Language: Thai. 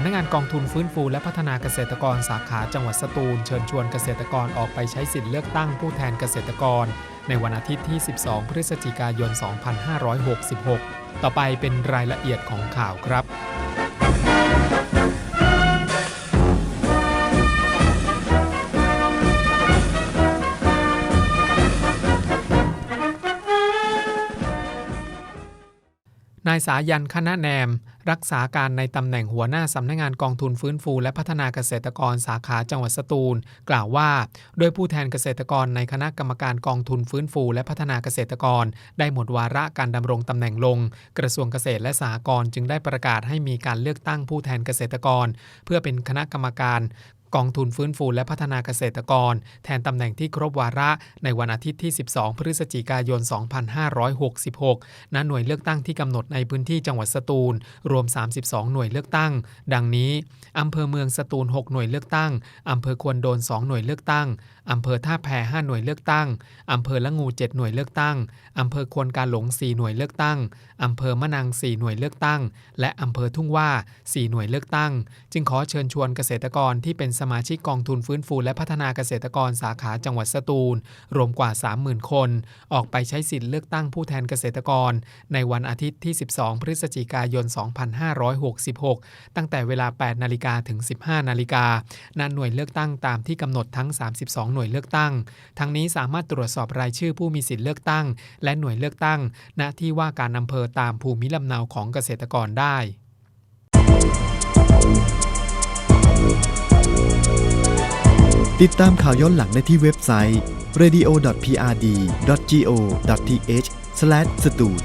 ำนักงานกองทุนฟื้นฟูและพัฒนาเกษตรกรสาขาจังหวัดสตูล เชิญชวนเกษตรกรออกไปใช้สิทธิเลือกตั้งผู้แทนเกษตรกร ในวันอาทิตย์ที่ 12 พฤศจิกายน 2566 ต่อไปเป็นรายละเอียดของข่าวครับนายสายันคณะแนม รักษาการในตำแหน่งหัวหน้าสำนักงานกองทุนฟื้นฟู และพัฒนาเกษตรกรสาขาจังหวัดสตูล กล่าวว่า โดยผู้แทนเกษตรกรในคณะกรรมการกองทุนฟื้นฟู และพัฒนาเกษตรกร ได้หมดวาระการดำรงตำแหน่งลง กระทรวงเกษตรและสหกรณ์จึงได้ประกาศให้มีการเลือกตั้งผู้แทนเกษตรกร เพื่อเป็นคณะกรรมการกองทุนฟื้นฟูและพัฒนาเกษตรกร แทนตำแหน่งที่ครบวาระในวันอาทิตย์ที่ 12 พฤศจิกายน 2566 ณ หน่วยเลือกตั้งที่กำหนดในพื้นที่จังหวัดสตูล รวม 32 หน่วยเลือกตั้ง ดังนี้ อำเภอเมืองสตูล 6 หน่วยเลือกตั้ง อำเภอควนโดน 2 หน่วยเลือกตั้ง อำเภอท่าแพ5หน่วยเลือกตั้ง อำเภอละงู 7 หน่วยเลือกตั้ง อำเภอควนกาหลง 4 หน่วยเลือกตั้ง อำเภอมะนัง 4 หน่วยเลือกตั้ง และอำเภอทุ่งว่า 4 หน่วยเลือกตั้ง จึงขอเชิญชวนเกษตรกรที่เป็นสมาชิกกองทุนฟื้นฟูและพัฒนาเกษตรกรสาขาจังหวัดสตูล รวมกว่า 30,000 คน ออกไปใช้สิทธิ์เลือกตั้งผู้แทนเกษตรกร ในวันอาทิตย์ที่ 12 พฤศจิกายน 2566 ตั้งแต่เวลา 8 นาฬิกาถึง 15 นาฬิกาณหน่วยเลือกตั้งตามที่กำหนดทั้ง 32หน่วยเลือกตั้ง ทั้งนี้สามารถตรวจสอบรายชื่อผู้มีสิทธิ์เลือกตั้ง และหน่วยเลือกตั้ง ณที่ว่าการอำเภอตามภูมิลำเนาของเกษตรกรได้ติดตามข่าวย้อนหลังได้ที่เว็บไซต์ radio.prd.go.th/s ตูล